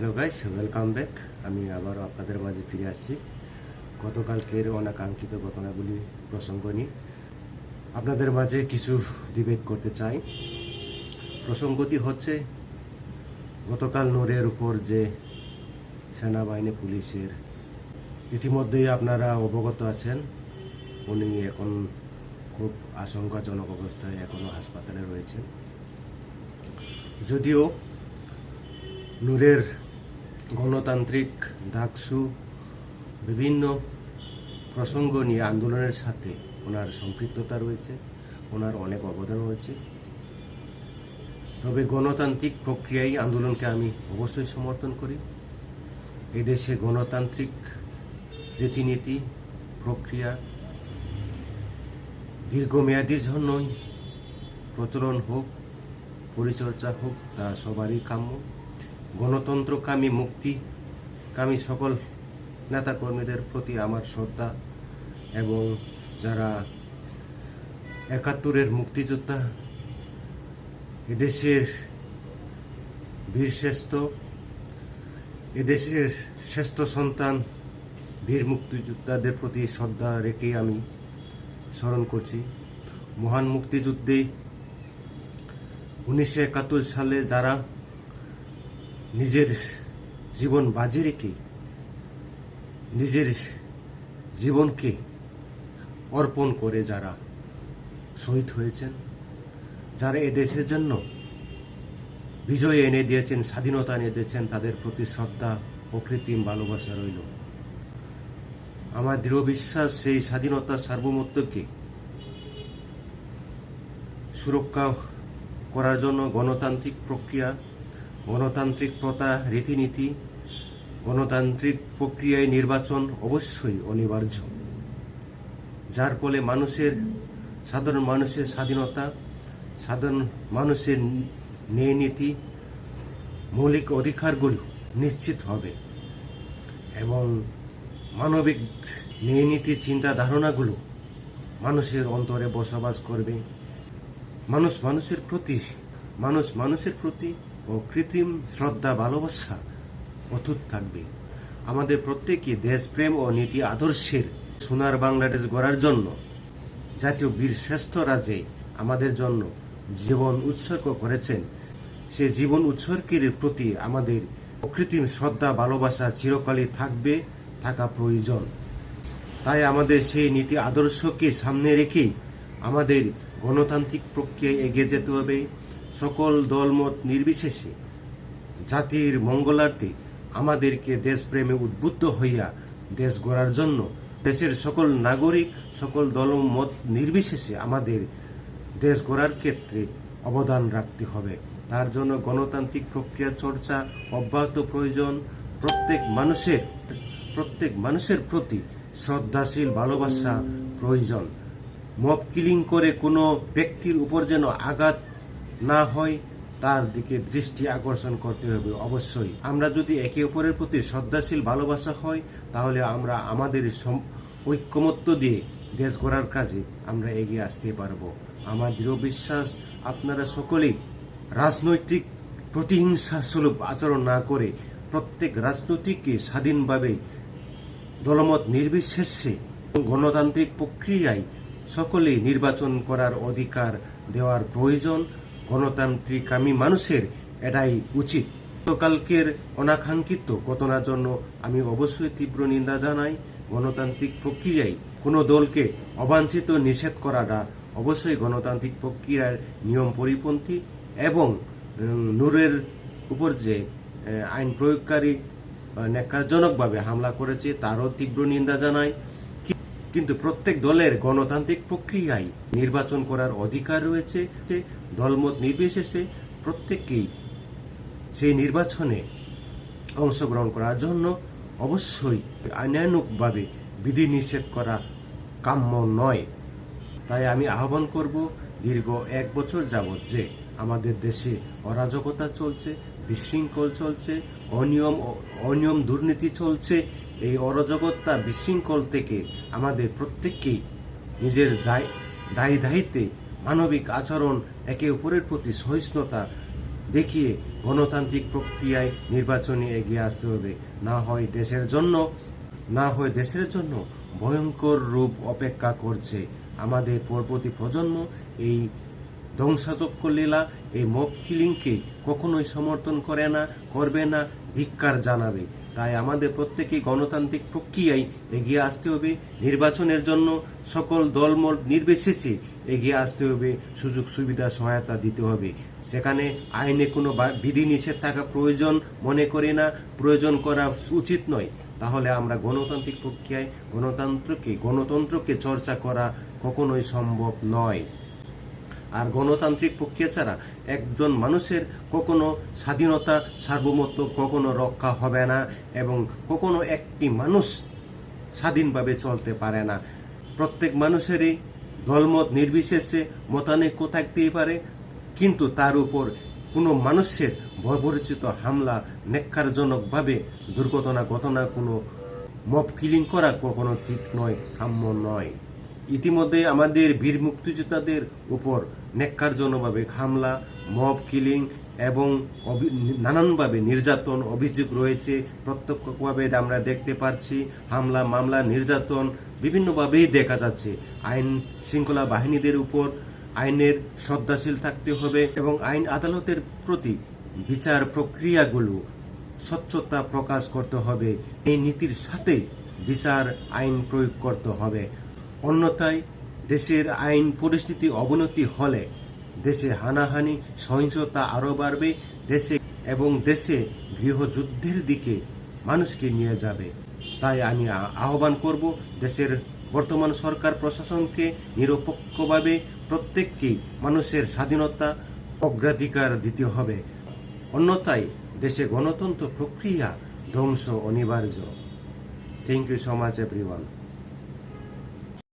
Hello guys welcome back আমি আবারও আপনাদের মাঝে ফিরে আসছি। গতকালকের অনাকাঙ্ক্ষিত ঘটনাগুলি প্রসঙ্গ নিয়ে। আপনাদের মাঝে কিছু ডিবেট করতে চাই। প্রসঙ্গটি হচ্ছে, গতকাল নূরের উপর যে সেনাবাহিনী, পুলিশের ইতিমধ্যেই আপনারা অবগত আছেন, উনি এখন খুব আশঙ্কাজনক অবস্থায় এখনও হাসপাতালে রয়েছেন। যদিও নূরের গণতান্ত্রিক ডাকসু বিভিন্ন প্রসঙ্গ নিয়ে আন্দোলনের সাথে ওনার সম্পৃক্ততা রয়েছে, ওনার অনেক অবদান রয়েছে। তবে গণতান্ত্রিক প্রক্রিয়ায় আন্দোলনকে আমি অবশ্যই সমর্থন করি। এদেশে গণতান্ত্রিক রীতিনীতি, প্রক্রিয়া দীর্ঘমেয়াদীর জন্যই প্রচলন হোক, পরিচর্যা হোক, তা সবারই কাম্য। গণতন্ত্রকামী মুক্তিকামী সকল নেতাকর্মীদের প্রতি আমার শ্রদ্ধা এবং যারা একাত্তরের মুক্তিযোদ্ধা, এদেশের বীরশ্রেষ্ঠ, এদেশের শ্রেষ্ঠ সন্তান, বীর মুক্তিযোদ্ধাদের প্রতি শ্রদ্ধা রেখেই আমি স্মরণ করছি। মহান মুক্তিযুদ্ধে উনিশশো একাত্তর সালে যারা নিজের জীবন বাজি রেখে, নিজের জীবনকে অর্পণ করে যারা শহীদ হয়েছেন, যারা এ দেশের জন্য বিজয় এনে দিয়েছেন, স্বাধীনতা এনে দিয়েছেন, তাদের প্রতি শ্রদ্ধা ও কৃত্রিম ভালোবাসা রইল। আমার দৃঢ় বিশ্বাস, সেই স্বাধীনতা সার্বভৌমত্বকে সুরক্ষা করার জন্য গণতান্ত্রিক প্রক্রিয়া গণতান্ত্রিক প্রথা, রীতিনীতি, গণতান্ত্রিক প্রক্রিয়ায় নির্বাচন অবশ্যই অনিবার্য। যার ফলে মানুষের, সাধারণ মানুষের স্বাধীনতা, সাধারণ মানুষের ন্যায় নীতি, মৌলিক অধিকারগুলো নিশ্চিত হবে এবং মানবিক ন্যায় নীতি চিন্তা ধারণাগুলো মানুষের অন্তরে বসবাস করবে। মানুষ মানুষের প্রতি, মানুষ মানুষের প্রতি ও কৃত্রিম শ্রদ্ধা, ভালোবাসা অটুট থাকবে। আমাদের প্রত্যেকে দেশপ্রেম ও নীতি আদর্শের সোনার বাংলাদেশ গড়ার জন্য, জাতীয় বীর শ্রেষ্ঠরা যে আমাদের জন্য জীবন উৎসর্গ করেছেন। সে জীবন উৎসর্গের প্রতি আমাদের অকৃত্রিম শ্রদ্ধা, ভালোবাসা চিরকালই থাকবে, থাকা প্রয়োজন। তাই আমাদের সেই নীতি আদর্শকে সামনে রেখেই আমাদের গণতান্ত্রিক প্রক্রিয়ায় এগিয়ে যেতে হবে। সকল দলমত নির্বিশেষে জাতির মঙ্গলার্থে আমাদেরকে দেশপ্রেমে উদ্বুদ্ধ হইয়া দেশ গড়ার জন্য দেশের সকল নাগরিক, সকল দলমত নির্বিশেষে আমাদের দেশ গড়ার ক্ষেত্রে অবদান রাখতে হবে। তার জন্য গণতান্ত্রিক প্রক্রিয়া চর্চা অব্যাহত প্রয়োজন। প্রত্যেক মানুষের প্রত্যেক মানুষের প্রতি শ্রদ্ধাশীল ভালোবাসা প্রয়োজন। মব কিলিং করে কোনো ব্যক্তির উপর যেন আঘাত না হয় তার দিকে দৃষ্টি আকর্ষণ করতে হবে অবশ্যই। আমরা যদি একে অপরের প্রতি শ্রদ্ধাশীল, ভালোবাসা হয়, তাহলে আমরা আমাদের ঐক্যমত্য দিয়ে দেশ গড়ার কাজে আমরা এগিয়ে আসতে পারব। আমার দৃঢ় বিশ্বাস, আপনারা সকলেই রাজনৈতিক প্রতিহিংসা সুলভ আচরণ না করে প্রত্যেক রাজনৈতিককে স্বাধীনভাবে দলমত নির্বিশেষে গণতান্ত্রিক প্রক্রিয়ায় সকলেই নির্বাচন করার অধিকার দেওয়ার প্রয়োজন। গণতান্ত্রিকামী মানুষের এটাই উচিত। গতকালকের অনাকাঙ্ক্ষিত ঘটনার জন্য আমি অবশ্যই তীব্র নিন্দা জানাই। গণতান্ত্রিক প্রক্রিয়ায় কোনো দলকে অবাঞ্ছিত নিষেধ করাটা অবশ্যই গণতান্ত্রিক প্রক্রিয়ার নিয়ম পরিপন্থী এবং নূরের উপর যে আইন প্রয়োগকারী ন্যাক্কারজনকভাবে হামলা করেছে, তারও তীব্র নিন্দা জানাই। কি- কিন্তু প্রত্যেক দলের গণতান্ত্রিক প্রক্রিয়ায় নির্বাচন করার অধিকার রয়েছে। দলমত নির্বিশেষে প্রত্যেককেই সেই নির্বাচনে অংশগ্রহণ করার জন্য অবশ্যই আইনানুগভাবে বিধিনিষেধ করা কাম্য নয়। তাই আমি আহ্বান করব দীর্ঘ এক বছর যাবৎ যে আমাদের দেশে অরাজকতা চলছে, বিশৃঙ্খল চলছে, অনিয়ম অনিয়ম দুর্নীতি চলছে এই অরাজকতা বিশৃঙ্খল থেকে আমাদের প্রত্যেককেই নিজের দায়, দায়ী দায়িত্বে মানবিক আচরণ একে অপরের প্রতি সহিষ্ণুতা দেখিয়ে গণতান্ত্রিক প্রক্রিয়ায় নির্বাচনে এগিয়ে আসতে হবে। না হয় দেশের জন্য, না হয় দেশের জন্য ভয়ঙ্কর রূপ অপেক্ষা করছে আমাদের পরবর্তী প্রজন্ম। এই ধ্বংসাচক্য লীলা, এই মব কিলিংকে কখনোই সমর্থন করে না, করবে না, ধিক্কার জানাবে। তাই আমাদের প্রত্যেকে গণতান্ত্রিক প্রক্রিয়ায় এগিয়ে আসতে হবে। নির্বাচনের জন্য সকল দলমল নির্বিশেষে এগিয়ে আসতে হবে। সুযোগ সুবিধা, সহায়তা দিতে হবে। সেখানে আইনে কোনো বিধিনিষেধ থাকা প্রয়োজন মনে করি না। প্রয়োজন করা উচিত নয়। তাহলে আমরা গণতান্ত্রিক প্রক্রিয়ায় গণতন্ত্রকে গণতন্ত্রকে চর্চা করা কখনোই সম্ভব নয়। আর গণতান্ত্রিক প্রক্রিয়া ছাড়া একজন মানুষের কখনো স্বাধীনতা, সার্বভৌমত্ব কখনো রক্ষা হবে না এবং কখনো একটি মানুষ স্বাধীনভাবে চলতে পারে না। প্রত্যেক মানুষেরই দলমত নির্বিশেষে মতানৈক্য থাকতেই পারে, কিন্তু তার উপর কোনো মানুষের বর্বরচিত হামলা নেককারজনকভাবে দুর্ঘটনা ঘটনা কোনো মব কিলিং করা কখনো ঠিক নয় কাম্য নয়। ইতিমধ্যে আমাদের বীর মুক্তিযোদ্ধাদের উপর নেককারজনকভাবে হামলা মব কিলিং এবং নানানভাবে নির্যাতন অভিযোগ রয়েছে। প্রত্যক্ষভাবে আমরা দেখতে পাচ্ছি হামলা, মামলা, নির্যাতন বিভিন্নভাবেই দেখা যাচ্ছে। আইন শৃঙ্খলা বাহিনীদের উপর আইনের শ্রদ্ধাশীল থাকতে হবে এবং আইন আদালতের প্রতি বিচার প্রক্রিয়াগুলো স্বচ্ছতা প্রকাশ করতে হবে। এই নীতির সাথে বিচার আইন প্রয়োগ করতে হবে। অন্যথায় দেশের আইন পরিস্থিতি অবনতি হলে দেশে হানাহানি, সহিংসতা আরও বাড়বে, দেশে এবং দেশে গৃহযুদ্ধের দিকে মানুষকে নিয়ে যাবে। তাই আমি আহ্বান করব দেশের বর্তমান সরকার প্রশাসনকে নিরপেক্ষভাবে প্রত্যেককেই মানুষের স্বাধীনতা অগ্রাধিকার দিতে হবে। অন্যথায় দেশে গণতন্ত্র প্রক্রিয়া ধ্বংস অনিবার্য। Thank you so much everyone